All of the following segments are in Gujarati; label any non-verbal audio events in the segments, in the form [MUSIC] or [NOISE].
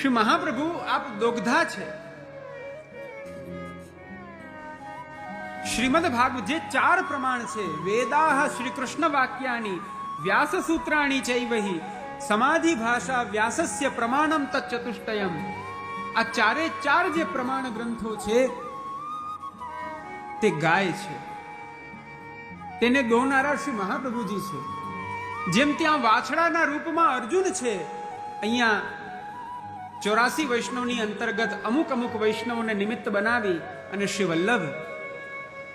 શ્રી મહાપ્રભુ, આપ દોગ્ધા છે. શ્રીમદ ભાગવત જે ચાર પ્રમાણ છે. વેદાહ શ્રી કૃષ્ણ વાક્યાની વ્યાસ સૂત્રાણી ચૈવહી. સમાધિ ભાષા વ્યાસસ્ય પ્રમાણમ તચતુષ્ટયમ આ ચારે ચાર જે પ્રમાણ ગ્રંથો છે, તે ગાય છે. તેને ગૌનારા શ્રી મહાપ્રભુજી છે. જેમ ત્યાં વાછડાના રૂપમાં અર્જુન છે, અહીંયા ચોરાસી વૈષ્ણવની અંતર્ગત અમુક અમુક વૈષ્ણવોને નિમિત્ત બનાવી અને શ્રી વલ્લભ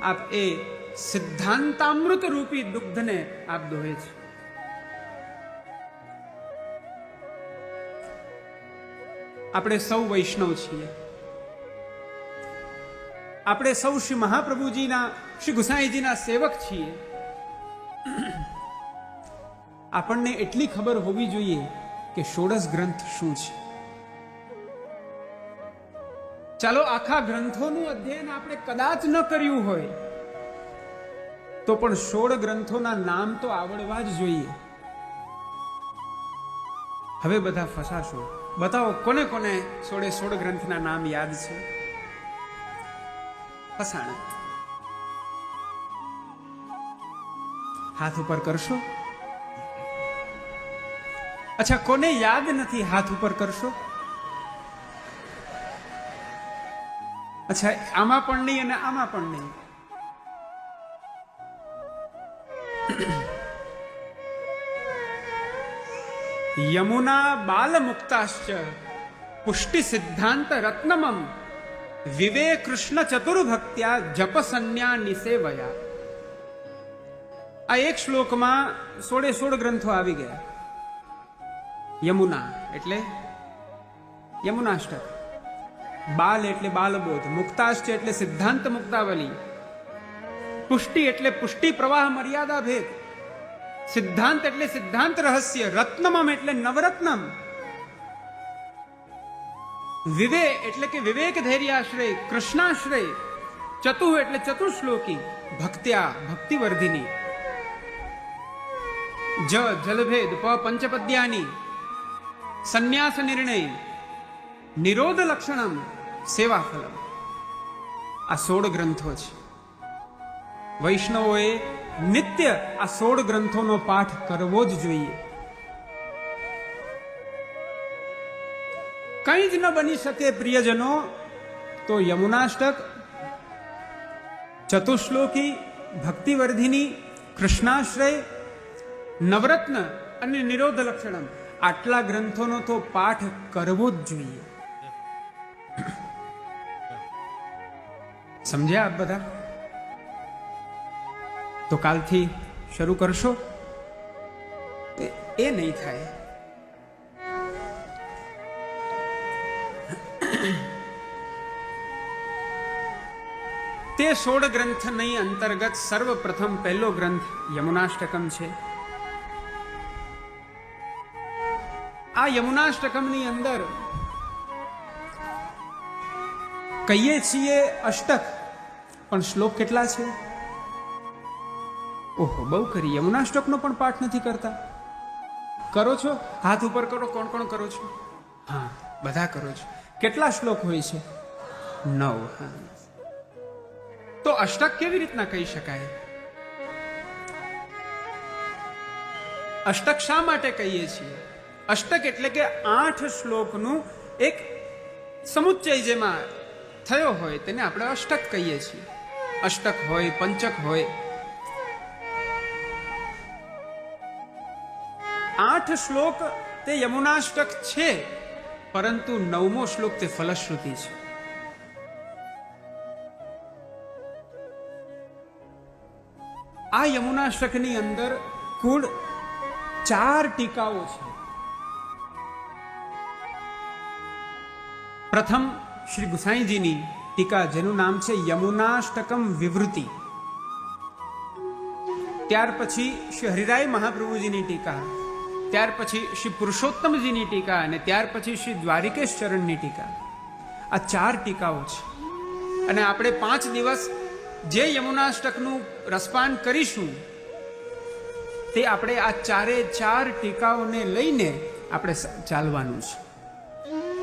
આપ એ સિદ્ધાંતામૃત રૂપી દુગ્ધને આપ દોહે છે. આપણે સૌ વૈષ્ણવ છીએ. આપણે સૌ શ્રી મહાપ્રભુજીના, શ્રી ગુસાઈજીના સેવક છીએ. આપણને એટલી ખબર હોવી જોઈએ કે ષોડશ ગ્રંથ શું છે. ચાલો આખા ગ્રંથોનું અધ્યયન આપણે કદાચ ન કર્યું હોય, તો પણ સોળ ગ્રંથોના નામ તો આવડવા જ જોઈએ. હવે બધા ફસાશો. બતાવો, કોને કોને સોળે સોળ ગ્રંથના નામ યાદ છે? ફસાણ. હાથ ઉપર કરશો? અચ્છા, કોને યાદ નથી હાથ ઉપર કરશો? અચ્છા આમાં પણ નહીં અને આમાં પણ નહીં યમુના બાલ મુક્તાશ્ચ પુષ્ટિ સિદ્ધાંત રત્નમમ વિવે કૃષ્ણ ચતુર્ભક્ત્યા જપ સંન્યા નિસેવયા આ એક શ્લોકમાં સોળે સોળ ગ્રંથો આવી ગયા યમુના એટલે યમુનાષ્ટક બાલ એટલે બાલબોધ મુક્તાશ્ચ એટલે સિદ્ધાંત મુક્તાવલી, પુષ્ટિ એટલે પુષ્ટિ પ્રવાહ મર્યાદા ભેદ, સિદ્ધાંત એટલે સિદ્ધાંત રહસ્ય, રત્નમમ એટલે નવરત્નમ. વિવે એટલે કે વિવેક ધૈર્યાશ્રય, કૃષ્ણાશ્રય, ચતુ એટલે ચતુશ્લોકી, ભક્ત્યા, ભક્તિવર્ધિની. જ, જલભેદ, પ, પંચપદ્યાની, સંન્યાસ નિર્ણય નિરોધ લક્ષણમ, સેવા ફલમ. આ સોળ ગ્રંથો છે. વૈષ્ણવોએ નિત્ય આ સોળ ગ્રંથોનો પાઠ કરવો જ જોઈએ. કંઈ જ ન બની શકે પ્રિયજનો, તો યમુનાષ્ટક, ચતુશ્લોકી, ભક્તિવર્ધિની, કૃષ્ણાશ્રય, નવરત્ન અને નિરોધ લક્ષણમ. આટલા ગ્રંથોનો તો પાઠ કરવો જ જોઈએ. સમજ્યા આપ બધા? તો કાલથી શરૂ કરશો? એ નહીં થાય. તે સોળ ગ્રંથની અંતર્ગત સર્વપ્રથમ પહેલો ગ્રંથ યમુનાષ્ટકમ છે. આ યમુનાષ્ટકમની અંદર કહીએ છીએ અષ્ટક પણ શ્લોક કેટલા છે? ઓહો, બહુ કરી યમુનાષ્ટકનો પણ પાઠ નથી કરતા. કરો છો? હાથ ઉપર કરો, કોણ કોણ કરો છો? હા, બધા કરો છો. કેટલા શ્લોક હોય છે? નવ, હા. તો અષ્ટક કેવી રીતના કહી શકાય? અષ્ટક શા માટે કહીએ છીએ? અષ્ટક એટલે કે આઠ શ્લોકનું એક સમુચ્ચય જેમાં થયો હોય તેને આપણે અષ્ટક કહીએ છીએ. અષ્ટક હોય, પંચક હોય. આઠ શ્લોક તે યમુનાષ્ટક છે, પરંતુ નવમો શ્લોક તે ફલશ્રુતિ છે. આ યમુનાષ્ટકની અંદર કુલ ચાર ટીકાઓ છે. પ્રથમ શ્રી ગુસાઈજીની ટીકા, જેનું નામ છે યમુનાષ્ટકમ વિવૃતિ. ત્યાર પછી શ્રી હરિરાય મહાપ્રભુજીની ટીકા, ત્યાર પછી શ્રી પુરુષોત્તમજીની ટીકા અને ત્યાર પછી શ્રી દ્વારિકેશ ચરણની ટીકા. આ ચાર ટીકાઓ છે. અને આપણે પાંચ દિવસ જે યમુનાષ્ટકનું રસપાન કરીશું, તે આપણે આ ચારે ચાર ટીકાઓને લઈને આપણે ચાલવાનું છે.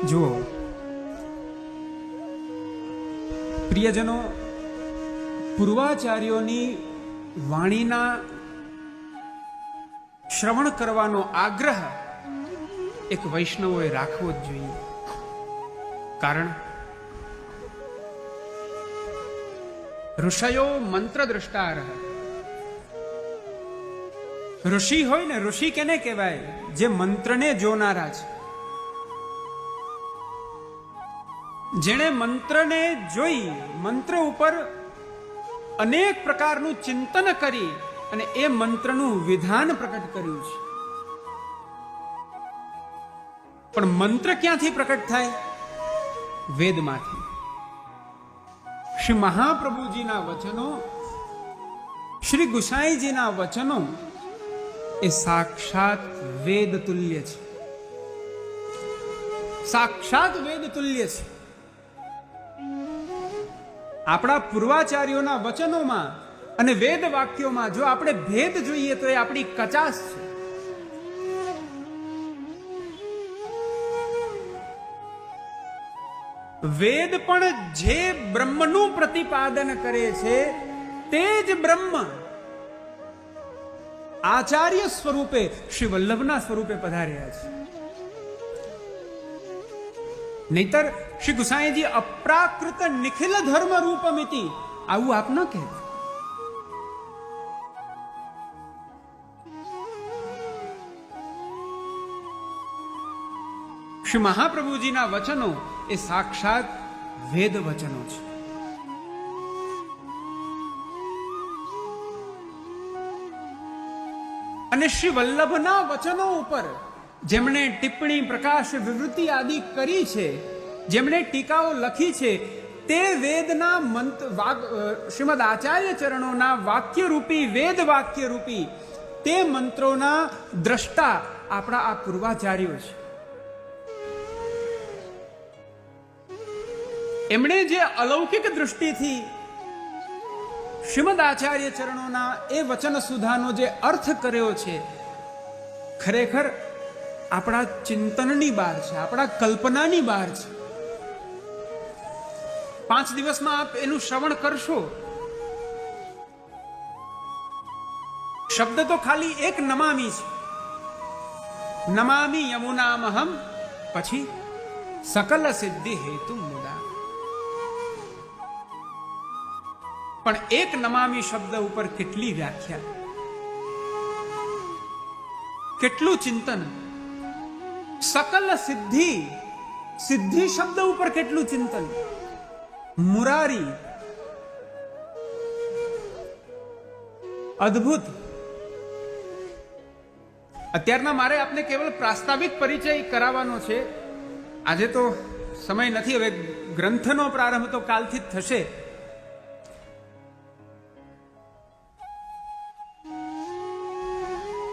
જુઓ. પ્રિયજનો, પૂર્વાચાર્યોની વાણીના શ્રવણ કરવાનો આગ્રહ એક વૈષ્ણવોએ રાખવો જ જોઈએ. કારણ ઋષયો મંત્ર દ્રષ્ટાર ઋષિ હોય ને ઋષિ કેને કહેવાય? જે મંત્રને જોનારા છે. જેણે મંત્રને જોઈ, મંત્ર ઉપર અનેક પ્રકારનું ચિંતન કરી અને એ મંત્રનું વિધાન પ્રકટ કર્યું છે. પણ મંત્ર ક્યાંથી પ્રકટ થાય? વેદમાંથી. શ્રી મહાપ્રભુજીના વચનો, શ્રી ગુસાઈજીના વચનો એ સાક્ષાત વેદ તુલ્ય છે. સાક્ષાત વેદ તુલ્ય છે. આપણા પૂર્વાચાર્યોના વચનોમાં અને વેદ વાક્યોમાં જો આપણે ભેદ જોઈએ તો એ આપણી કચાશ છે. વેદ પણ જે બ્રહ્મનું પ્રતિપાદન કરે છે, તે જ બ્રહ્મ આચાર્ય સ્વરૂપે શ્રી વલ્લભના સ્વરૂપે પધાર્યા છે. નહીતર શ્રી ગુસાઈજી અપ્રાકૃત નિખિલ ધર્મ રૂપમિતિ આવું આપ ન કહે. શ્રી મહાપ્રભુજીના વચનો એ સાક્ષાત વેદ વચનો છે. અને શ્રી વલ્લભના વચનો ઉપર જેમણે ટિપ્પણી, પ્રકાશ, વિવૃત્તિ આદિ કરી છે, જેમણે ટીકાઓ લખી છે, તે વેદના મંત્ર શ્રીમદ આચાર્ય ચરણોના વાક્યરૂપી, વેદ વાક્યરૂપી, તે મંત્રોના દ્રષ્ટા આપણા આ પૂર્વાચાર્યો છે. એમણે જે અલૌકિક દૃષ્ટિથી શ્રીમદ આચાર્ય ચરણોના એ વચન સુધાનો જે અર્થ કર્યો છે, ખરેખર આપણા ચિંતનની બહાર છે, આપણા કલ્પનાની બહાર છે. પાંચ દિવસમાં આપ એનું શ્રવણ કરશો. શબ્દ તો ખાલી એક નમામી છે. નમામી યમુનામહમ, પછી સકલ સિદ્ધિ હેતુ મુદા. પણ એક નમામી શબ્દ ઉપર કેટલી વ્યાખ્યા? કેટલું ચિંતન? સકલ સિદ્ધિ સિદ્ધિ શબ્દ ઉપર કેટલું ચિંતન મુરારી અદ્ભુત અત્યારના મારે આપને કેવલ પ્રાસ્તાવિક પરિચય કરાવવાનો છે આજે તો સમય નથી હવે ગ્રંથનો પ્રારંભ તો કાલથી જ થશે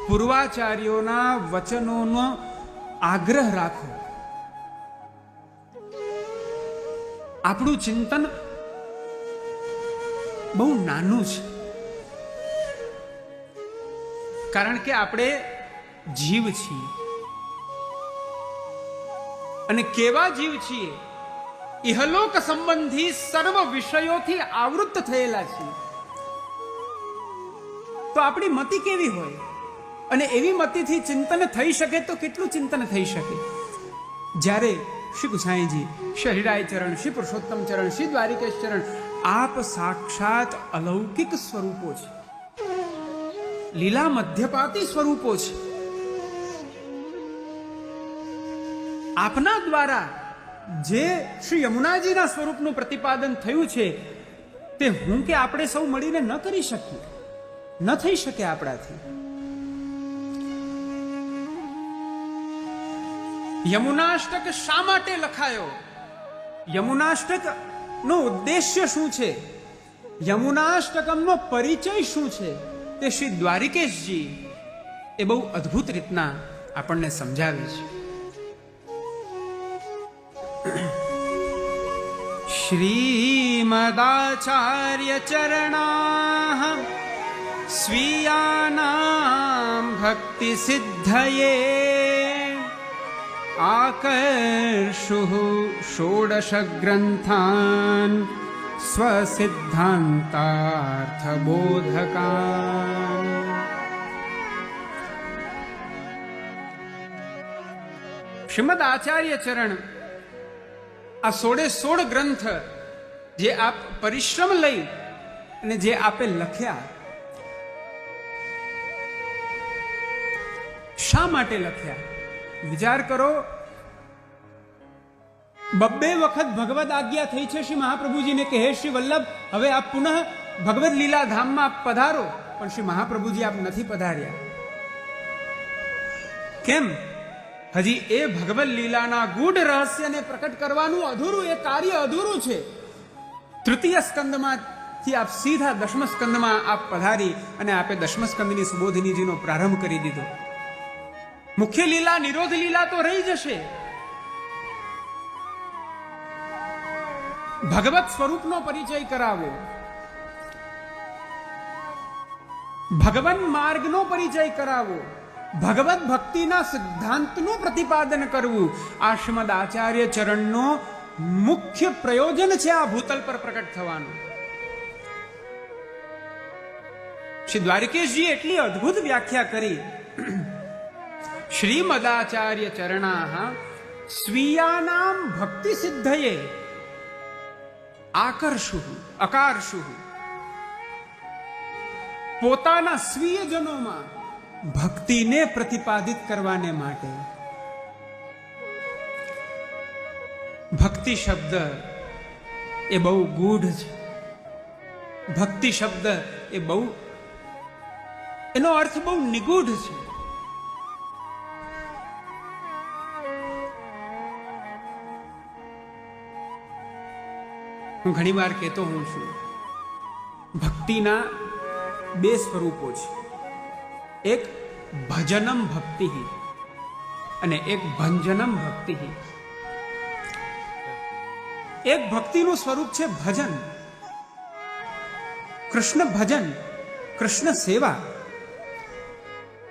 પૂર્વાચાર્યોના વચનોનો આગ્રહ રાખો. આપણું ચિંતન બહુ નાનું છે. કારણ કે આપણે જીવ છીએ. અને કેવા જીવ છીએ? ઇહલોક સંબંધી સર્વ વિષયોથી આવૃત્ત થયેલા છીએ. તો આપણી મતિ કેવી હોય? અને એવી મતિથી ચિંતન થઈ શકે તો કેટલું ચિંતન થઈ શકે? જ્યારે શ્રી ગુસાઈજી, શ્રી ચરણ, શ્રી પુરુષોત્તમ ચરણ, શ્રી દ્વારિકેશ ચરણ, આપ સાક્ષાત અલૌકિક સ્વરૂપો છે. લીલા મધ્યપાતી સ્વરૂપો છે. આપના દ્વારા જે શ્રી યમુનાજીના સ્વરૂપનું પ્રતિપાદન થયું છે, તે હું કે આપણે સૌ મળીને ન કરી શકીએ? ન થઈ શકે આપણાથી? યમુનાષ્ટક શા માટે લખાયો? યમુનાષ્ટક નો ઉદ્દેશ્ય શું છે? યમુનાષ્ટકમનો પરિચય શું છે? તે શ્રી દ્વારિકેશજી એ બહુ અદ્ભુત રીતના આપણને સમજાવે છે. શ્રીમદાચાર્ય ચરણા સ્વીયાનામ ભક્તિ સિદ્ધયે आकर्षुः षोडशग्रन्थान् स्वसिद्धान्तार्थबोधकान् શ્રીમદ આચાર્ય ચરણ આ સોળે સોળ ગ્રંથ જે આપ પરિશ્રમ લઈ અને જે આપે લખ્યા શા માટે લખ્યા વિચાર કરો. બબ્બે વખત ભગવદ આજ્ઞા થઈ છે શ્રી મહાપ્રભુજીને કે, હે શ્રી વલ્લભ, હવે આપ પુનઃ ભગવદ લીલા ધામમાં પધારો. પણ શ્રી મહાપ્રભુજી આપ નથી પધાર્યા. કેમ? હજી એ ભગવદ લીલાના ગૂઢ રહસ્યને પ્રકટ કરવાનું અધૂરું, એ કાર્ય અધૂરું છે. તૃતીય સ્કંદમાંથી આપ સીધા દશમ સ્કંદમાં આપ પધારી અને આપે દશમ સ્કંદની સુબોધિનીજીનો પ્રારંભ કરી દીધો. મુખ્ય લીલા, નિરોધ લીલા તો રહી જશે. ભગવત સ્વરૂપનો પરિચય કરાવો. ભગવાન માર્ગનો પરિચય કરાવો. ભગવત ભક્તિના સિદ્ધાંતનું પ્રતિપાદન કરવું. આ આચાર્ય ચરણનો મુખ્ય પ્રયોજન છે આ ભૂતલ પર પ્રકટ થવાનું. શ્રી દ્વારકેશજી એટલી અદ્ભુત વ્યાખ્યા કરી. શ્રીમદાચાર્ય ચરણા સ્વીયાનામ ભક્તિ સિદ્ધયે આકર્ષુ અકારશુ પોતાના સ્વીયજનોમાં ભક્તિને પ્રતિપાદિત કરવાને માટે ભક્તિ શબ્દ એ બહુ ગૂઢ છે. ભક્તિ શબ્દ એ બહુ એનો અર્થ બહુ નિગૂઢ છે. હું ઘણી વાર કહેતો હોઉં છું, ભક્તિના બે સ્વરૂપો છે. એક ભજનમ ભક્તિ અને એક ભંજનમ ભક્તિ એક ભક્તિનું સ્વરૂપ છે ભજન. કૃષ્ણ ભજન, કૃષ્ણ સેવા.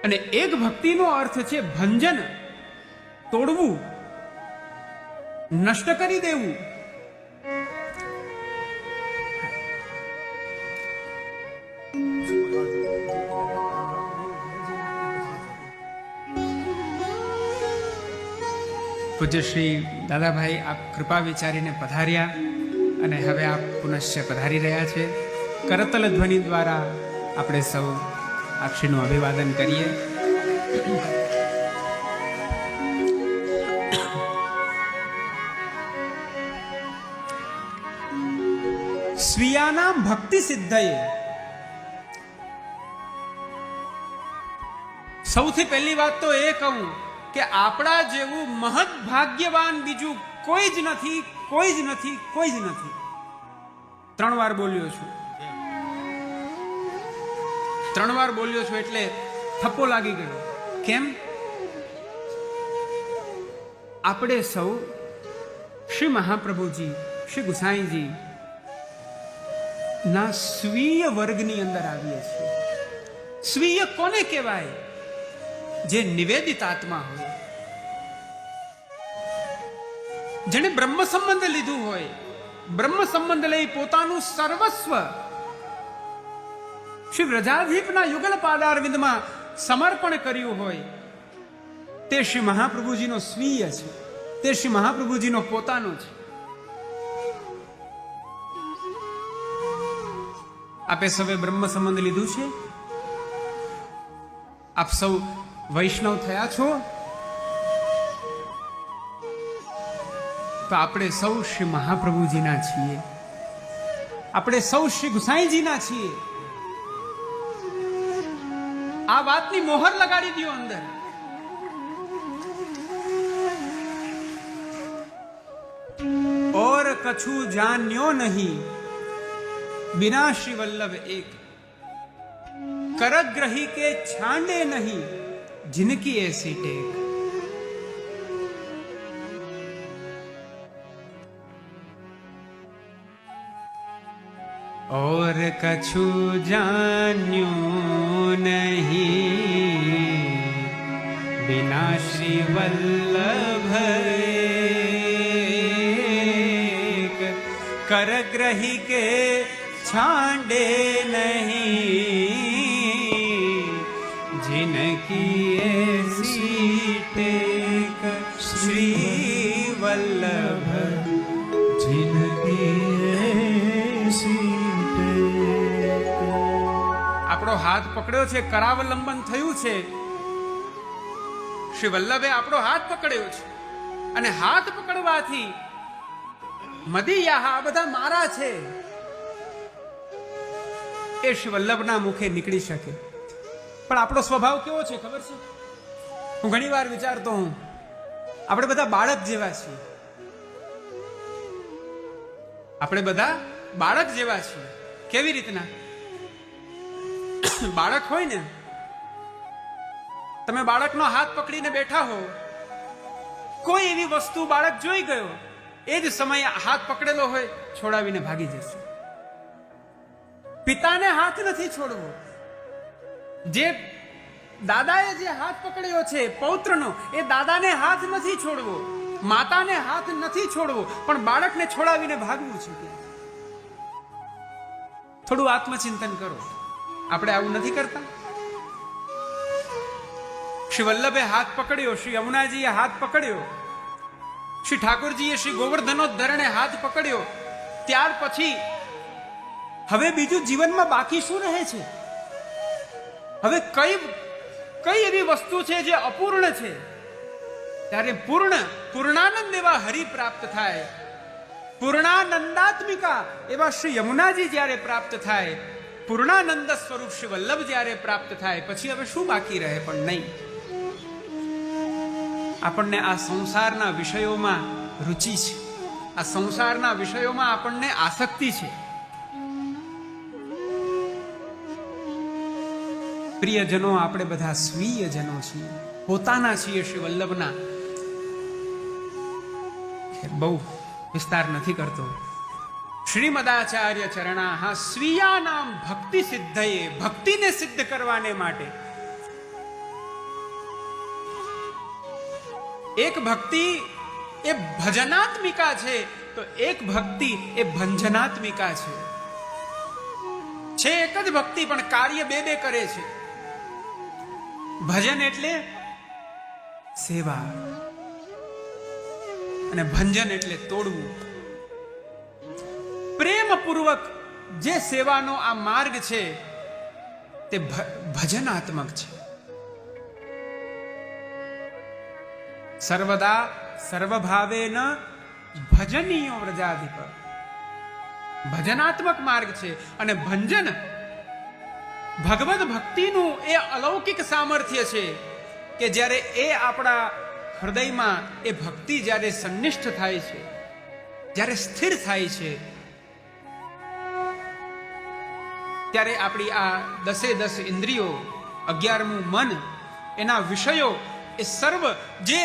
અને એક ભક્તિનો અર્થ છે ભંજન, તોડવું, નષ્ટ કરી દેવું. પૂજ્ય શ્રી દાદાભાઈ, આપ કૃપા વિચારીને પધાર્યા અને હવે આપ પુનશ્ચ પધારી રહ્યા છે. કરતલ ધ્વનિ દ્વારા આપણે સૌ આપશ્રીનું અભિવાદન કરીએ. સ્વીયાના ભક્તિ સિદ્ધયે સૌથી પહેલી વાત તો એ કહું કે આપણા જેવું મહદ ભાગ્યવાન બીજું કોઈ જ નથી, કોઈ જ નથી, કોઈ જ નથી. ત્રણ વાર બોલ્યો છું. ત્રણ વાર બોલ્યો છું એટલે થપ્પો લાગી ગયો. કેમ? આપણે સૌ શ્રી મહાપ્રભુજી, શ્રી ગુસાઈજી ના સ્વીય વર્ગની અંદર આવીએ છીએ. સ્વીય કોને કહેવાય? જે નિવેદિત આત્મા હોય. જેને બ્રહ્મ સંબંધ લીધું હોય, બ્રહ્મ સંબંધ લઈ પોતાનું સર્વસ્વ શ્રી વ્રજાધીપના યુગલ પાદારવિંદમાં સમર્પણ કર્યું હોય, તે શ્રી મહાપ્રભુજીનો સ્વીય છે, તે શ્રી મહાપ્રભુજીનો પોતાનો છે. આપે સૌએ બ્રહ્મ સંબંધ લીધું છે? આપ સૌ વૈષ્ણવ થયા છો તો આપણે સૌ શ્રી મહાપ્રભુજીના છીએ આપણે સૌ શ્રી ગુસાઈજીના છીએ આ વાતની મોહર લગાડી દો અંદર ઓર કછુ જાન્યો નહીં બિના શ્રી વલ્લભ એક કરગ્રહી કે છાંડે નહીં जिनकी ऐसी टेक और कछु जानू नहीं बिना श्री वल्लभ करग्रही के छांडे नहीं। આપણો હાથ પકડ્યો છે, કરાવલંબન થયું છે. શ્રી વલ્લભે આપણો હાથ પકડ્યો છે. અને હાથ પકડવાથી મદિયા આ બધા મારા છે. એ શ્રી વલ્લભના મુખે નીકળી શકે. પણ આપણો સ્વભાવ કેવો છે, ખબર છે? હું ઘણી વાર વિચારતો હું આપણે બધા બાળક જેવા છીએ. આપણે બધા બાળક જેવા છીએ. કેવી રીતના? [COUGHS] બાળક હોય ને, તમે બાળકનો હાથ પકડીને બેઠા હો કોઈ એવી વસ્તુ બાળક જોઈ ગયો, એ જ સમયે હાથ પકડેલો હોય, છોડાવીને ભાગી જશે. પિતાને હાથ નથી છોડવો. જે દાદાએ જે હાથ પકડ્યો છે, પૌત્રનો, એ દાદાને હાથ નથી છોડવો. માતાને હાથ નથી છોડવો, પણ બાળકને છોડાવીને ભાગવું છે. થોડું આત્મચિંતન કરો. આપણે આવું નથી કરતા? શ્રી વલ્લભે હાથ પકડ્યો, શ્રી યમુનાજીએ હાથ પકડ્યો, શ્રી ઠાકોરજીએ શ્રી ગોવર્ધનોદ્ધરણે હાથ પકડ્યો. ત્યાર પછી, હવે બીજું જીવનમાં બાકી શું રહે છે? હવે કઈ કઈ એવી વસ્તુ છે જે અપૂર્ણ છે? ત્યારે પૂર્ણ, પૂર્ણાનંદ એવા હરિ પ્રાપ્ત થાય. પૂર્ણાનંદાત્મિકા એવા શ્રી યમુનાજી જ્યારે પ્રાપ્ત થાય, પૂર્ણાનંદ સ્વરૂપ શ્રી વલ્લભ જ્યારે પ્રાપ્ત થાય, પછી હવે શું બાકી રહે પણ નહીં? આપણને આ સંસારના વિષયોમાં રુચિ છે. આ સંસારના વિષયોમાં આપણને આસક્તિ છે. પ્રિયજનો, આપણે બધા સ્વીયજનો છીએ. પોતાના છીએ શ્રી વલ્લભના. બહુ વિસ્તાર નથી કરતો. શ્રીમદાચાર્ય ચરણા હા સ્વીયા નામ ભક્તિ સિદ્ધયે, ભક્તિને સિદ્ધ કરવાને માટે. એક ભક્તિ એ ભજનાત્મિકા છે, તો એક ભક્તિ એ ભંજનાત્મિકા છે. છે એક જ ભક્તિ, પણ કાર્ય બે બે કરે છે. ભજન એટલે સેવા. અને ભંજન એટલે તોડવું. પ્રેમપૂર્વક જે સેવાનો આ માર્ગ છે, તે ભજનાત્મક છે. સર્વદા સર્વભાવેન ભજનીયો વ્રજાધિપ. ભજનાત્મક માર્ગ છે અને ભંજન ભગવદ ભક્તિનું એ અલૌકિક સામર્થ્ય છે કે જ્યારે એ આપણા હૃદયમાં એ ભક્તિ જ્યારે સંનિષ્ઠ થાય છે, જ્યારે સ્થિર થાય છે, ત્યારે આપણી આ દસે દસ ઇન્દ્રિયો, અગિયારમું મન, એના વિષયો એ સર્વ જે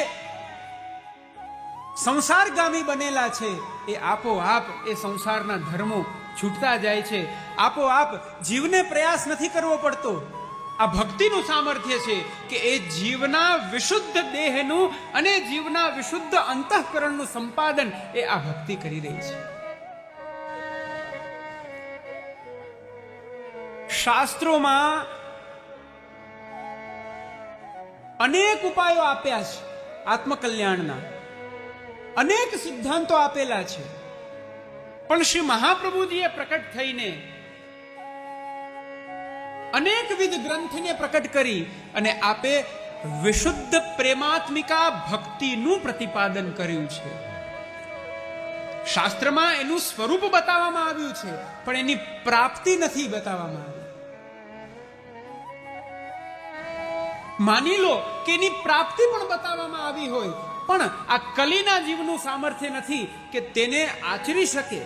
સંસારગામી બનેલા છે, એ આપોઆપ એ સંસારના ધર્મો છૂટતા જાય છે. આપોઆપ જીવને પ્રયાસ નથી કરવો પડતો. આ ભક્તિનું સામર્થ્ય છે કે એ જીવના વિશુદ્ધ દેહનું અને જીવના વિશુદ્ધ અંતઃકરણનું સંપાદન એ આ ભક્તિ કરી રહી છે. શાસ્ત્રોમાં અનેક ઉપાયો આપ્યા છે આત્મકલ્યાણના. અનેક સિદ્ધાંતો આપેલા છે. પણ શ્રી મહાપ્રભુજીએ પ્રકટ થઈને અનેકવિધ ગ્રંથને પ્રકટ કરી અને આપે વિશુદ્ધ પ્રેમાત્મિકા ભક્તિનું પ્રતિપાદન કર્યું છે. શાસ્ત્રમાં એનું સ્વરૂપ બતાવવામાં આવ્યું છે, પણ એની પ્રાપ્તિ નથી બતાવવામાં આવી. માની લો કે એની પ્રાપ્તિ પણ બતાવવામાં આવી હોય, પણ આ કલીના જીવનું સામર્થ્ય નથી કે તેને આચરી શકે.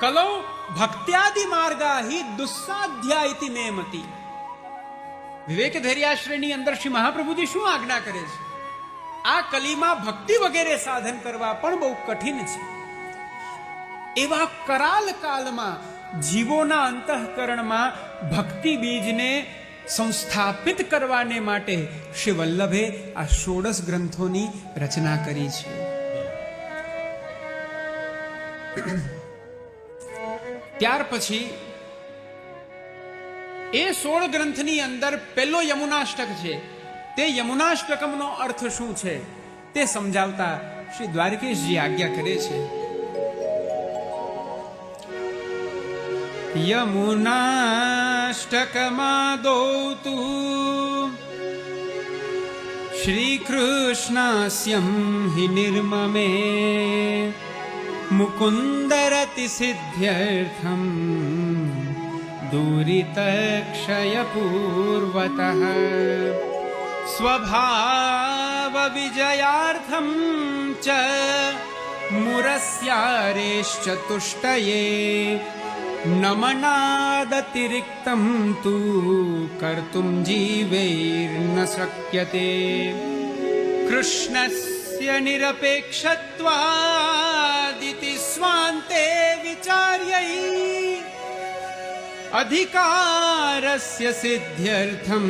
કલૌ ભક્ત્યાદિ માર્ગા હિ દુસ્સાધ્યા ઇતિ મે મતિ વિવેક ધૈર્યાશ્રયની અંદર શ્રી મહાપ્રભુજી શું આજ્ઞા કરે છે આ કલીમાં ભક્તિ વગેરે સાધન કરવા પણ બહુ કઠિન છે એવા કરાલ કાલમાં જીવોના અંતઃકરણમાં ભક્તિ બીજને સંસ્થાપિત કરવાને માટે શ્રી વલ્લભે આ ષોડશ ગ્રંથોની રચના કરી છે ત્યાર પછી એ સોળ ગ્રંથની અંદર પહેલો યમુનાષ્ટક છે. તે યમુનાષ્ટકમનો અર્થ શું છે તે સમજાવતા શ્રી દ્વારકેશજી આજ્ઞા કરે છે. યમુનાષ્ટકમાં દોતુ શ્રી કૃષ્ણ શ્રીકૃષ્ણસ્યં હિ નિર્મમે. मुकुन्दरति दूरितक्षयपूर्वतः। स्वभावविजयार्थं च मुरस्यारेश्चतुष्टये नमनादतिरिक्तं तु कर्तुं जीवैर्न शक्यते। कृष्णस्य निरपेक्षत्वा अधिकारस्य सिद्ध्यर्थं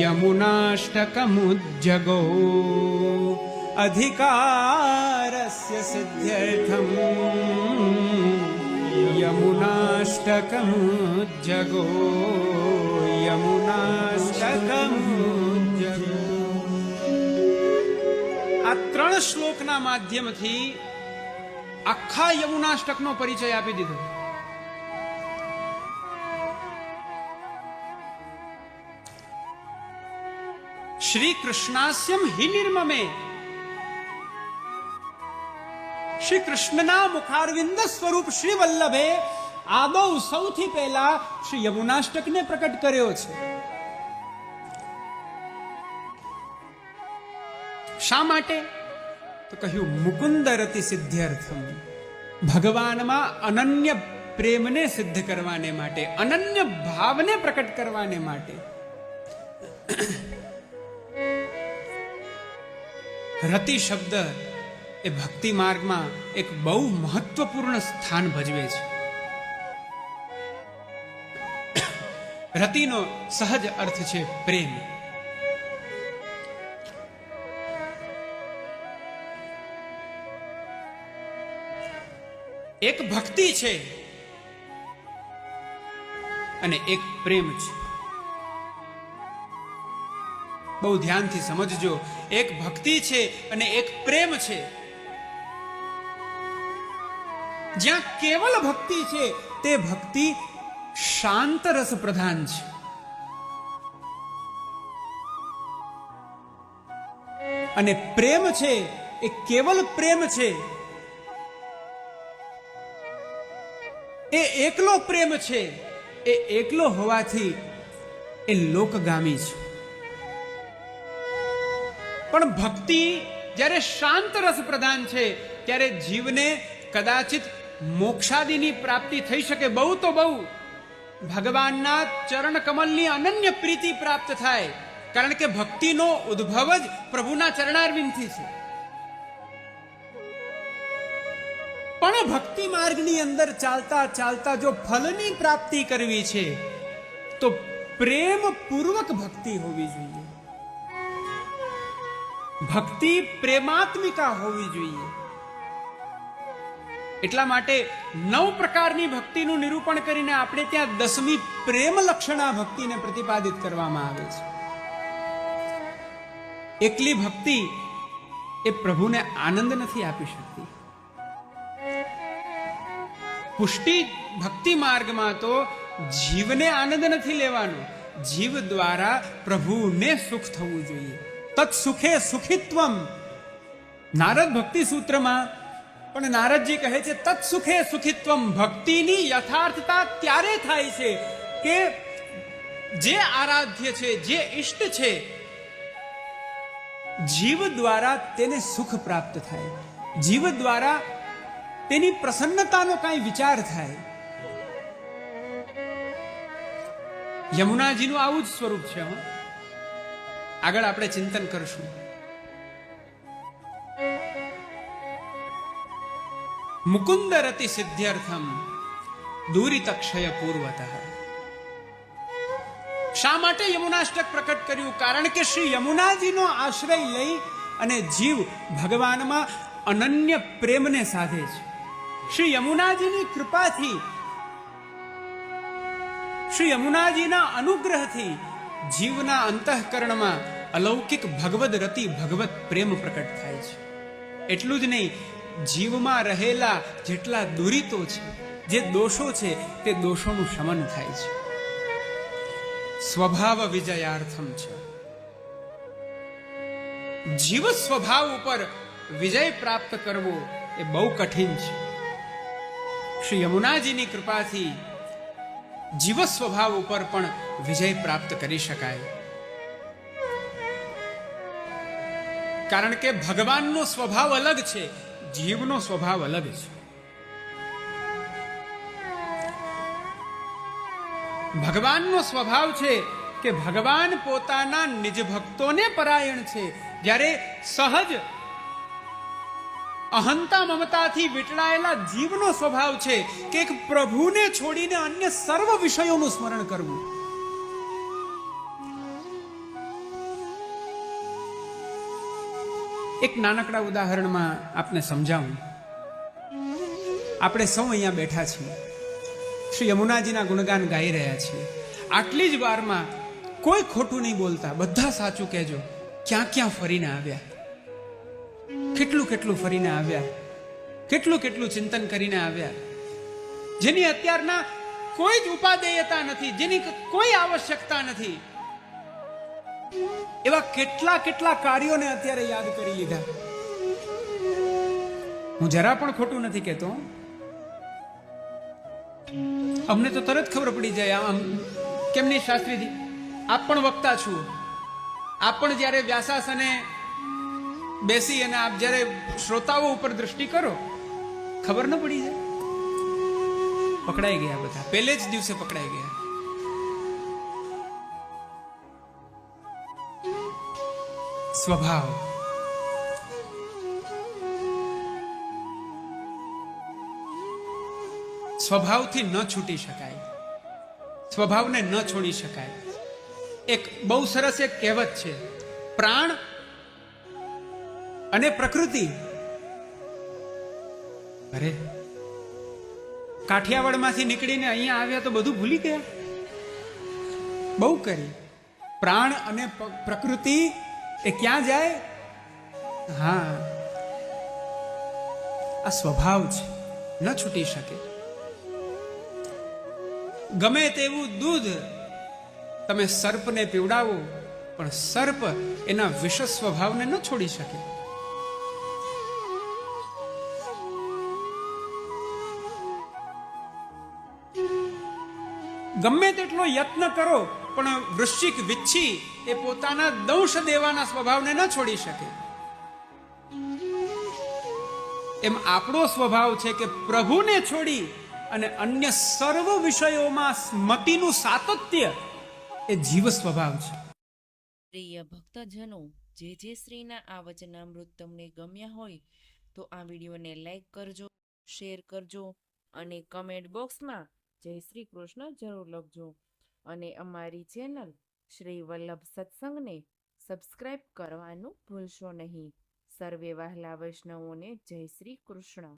यमुनाष्टकमुज्जगो अधिकारस्य सिद्ध्यर्थं यमुनाष्टकमुज्जगो यमुनाष्टकमुज्जगो આ ત્રણ શ્લોકના માધ્યમથી આખા યમુનાષ્ટકનો પરિચય આપી દીધો શ્રી કૃષ્ણાસ્યમ હિ નિર્મમે શ્રી કૃષ્ણના મુખારવિંદ સ્વરૂપ શ્રી વલ્લભે આદૌ સૌથી પહેલા શ્રી યમુનાષ્ટકને પ્રકટ કર્યો છે શા માટે તો કહ્યું મુકુંદ રતિ સિદ્ધ્યર્થમ ભગવાનમાં અનન્ય પ્રેમને સિદ્ધ કરવાને માટે અનન્ય ભાવને પ્રકટ કરવાને માટે રતિ શબ્દ એ ભક્તિ માર્ગમાં એક બહુ મહત્વપૂર્ણ સ્થાન ભજવે છે. રતિનો સહજ અર્થ છે પ્રેમ. એક ભક્તિ છે અને એક પ્રેમ છે. બહુ ધ્યાનથી સમજજો. એક ભક્તિ છે અને એક પ્રેમ છે. જ્યાં કેવલ ભક્તિ છે, તે ભક્તિ શાંત રસ પ્રધાન છે. અને પ્રેમ છે, એ કેવલ પ્રેમ છે. એ એકલો પ્રેમ છે, એ એકલો હોવાથી એ લોકગામી છે. પણ ભક્તિ જ્યારે શાંત રસ પ્રધાન છે, ત્યારે જીવને કદાચિત મોક્ષાદિની પ્રાપ્તિ થઈ શકે બહુ તો બહુ. ભગવાનના ચરણ કમલની અનન્ય પ્રીતિ પ્રાપ્ત થાય, કારણ કે ભક્તિનો ઉદ્ભવ જ પ્રભુના ચરણારવિંદથી છે. પણ ભક્તિ માર્ગની અંદર ચાલતા ચાલતા જો ફલની પ્રાપ્તિ કરવી છે, તો પ્રેમ પૂર્વક ભક્તિ હોવી જોઈએ. ભક્તિ પ્રેમાત્મિકા હોવી જોઈએ. એટલા માટે નવ પ્રકારની ભક્તિનું નિરૂપણ કરીને આપણે ત્યાં દસમી પ્રેમ લક્ષણા ભક્તિને પ્રતિપાદિત કરવામાં આવે છે. એકલી ભક્તિ એ પ્રભુને આનંદ નથી આપી શકતી. પુષ્ટિ ભક્તિ માર્ગમાં તો જીવને આનંદ નથી લેવાનો. જીવ દ્વારા પ્રભુને સુખ થવું જોઈએ. તત સુખે સુખિત્વમ. નારદ ભક્તિ સૂત્રમાં પણ નારદજી કહે છે તત સુખે સુખિત્વમ, ભક્તિની યથાર્થતા ત્યારે થાય છે કે જે આરાધ્ય છે, જે ઈષ્ટ છે, જીવ દ્વારા તેને સુખ પ્રાપ્ત થાય. જીવ દ્વારા તેની પ્રસન્નતાનો કાંઈ વિચાર થાય. યમુનાજીનું આવું જ સ્વરૂપ છે, હં. આગળ આપણે ચિંતન કરશું. મુકુંદ રતિ સિદ્ધ્યર્થમ દૂરિત ક્ષય પૂર્વત. શા માટે યમુનાષ્ટક પ્રકટ કર્યું? કારણ કે શ્રી યમુનાજીનો આશ્રય લઈ અને જીવ ભગવાનમાં અનન્ય પ્રેમને સાધે છે. શ્રી યમુનાજીની કૃપાથી, શ્રી યમુનાજીના અનુગ્રહથી જીવના અંતઃકરણમાં અલૌકિક ભગવદ રતિ ભગવત પ્રેમ પ્રકટ થાય છે. એટલું જ નહીં, જીવમાં રહેલા જેટલા દુરિતો છે, જે દોષો છે, તે દોષોનું શમન થાય છે. સ્વભાવ વિજયાર્થમ છે. જીવ સ્વભાવ ઉપર વિજય પ્રાપ્ત કરવો એ બહુ કઠિન છે. શ્રી યમુનાજીની કૃપાથી જીવ સ્વભાવ ઉપર પણ વિજય પ્રાપ્ત કરી શકાય. કારણ કે ભગવાનનો સ્વભાવ અલગ છે, જીવનો સ્વભાવ અલગ છે. ભગવાનનો સ્વભાવ છે કે ભગવાન પોતાના નિજ ભક્તોને પરાયણ છે. જ્યારે સહજ અહંતા મમતાથી વીટળાયેલા જીવનો સ્વભાવ છે કે એક પ્રભુને છોડીને અન્ય સર્વ વિષયોનું સ્મરણ કરવું. એક નાનકડા ઉદાહરણમાં આપને સમજાવું. આપણે સૌ અહીંયા બેઠા છીએ. શ્રી યમુનાજીના ગુણગાન ગાઈ રહ્યા છીએ. આટલી જ વારમાં કોઈ ખોટું નહીં બોલતા. બધા સાચું કહેજો. ક્યાં ક્યાં ફરીને આવ્યા? કેટલું કેટલું ફરીને આવ્યા? કેટલું કેટલું ચિંતન કરીને આવ્યા? જેની અત્યારના કોઈ જ ઉપાદેયતા નથી, જેની કોઈ આવશ્યકતા નથી. એવા કેટલા કેટલા કાર્યોને અત્યારે યાદ કરી લીધા. હું જરા પણ ખોટું નથી કહેતો. અમને તો તરત ખબર પડી જાય આમ કેમની શાસ્ત્રીજી? આપ પણ વક્તા છું. આપ પણ જ્યારે વ્યાસાસને બેસી અને આપ જ્યારે શ્રોતાઓ ઉપર દૃષ્ટિ કરો, ખબર ન પડી જાય? પકડાઈ ગયા બધા. પહેલે જ દિવસે પકડાઈ ગયા. સ્વભાવ. સ્વભાવથી ન છૂટી શકાય. સ્વભાવને ન છોડી શકાય. એક બહુ સરસ એક કહેવત છે, પ્રાણ અને પ્રકૃતિ. અરે, કાઠિયાવાડમાંથી નીકળીને અહીંયા આવ્યા તો બધું ભૂલી ગયા? બહુ કરી. પ્રાણ અને પ્રકૃતિ એ ક્યાં જાય? હા. આ સ્વભાવ છે. ન છૂટી શકે. ગમે તેવું દૂધ તમે સર્પને પીવડાવો, પણ સર્પ એના વિષ સ્વભાવને ન છોડી શકે. ગમે તેટલો યત્ન કરો પણ વૃશ્ચિક વિચ્છી એ પોતાના દંશ દેવાના સ્વભાવને ન છોડી શકે. એમ આપણો સ્વભાવ છે કે પ્રભુને છોડી અને અન્ય સર્વ વિષયોમાં સ્મતિનું સાતત્ય એ જીવ સ્વભાવ છે. પ્રિય ભક્તજનો, જે જે શ્રીના આ વચનામૃત તમને ગમ્યા હોય, તો આ વિડીયોને લાઈક કરજો, શેર કરજો અને કમેન્ટ બોક્સમાં જય શ્રી કૃષ્ણ જરૂર લખજો. અને અમારી ચેનલ શ્રી વલ્લભ સત્સંગને સબસ્ક્રાઈબ કરવાનું ભૂલશો નહીં. સર્વે વહાલા વૈષ્ણવોને જય શ્રી કૃષ્ણ.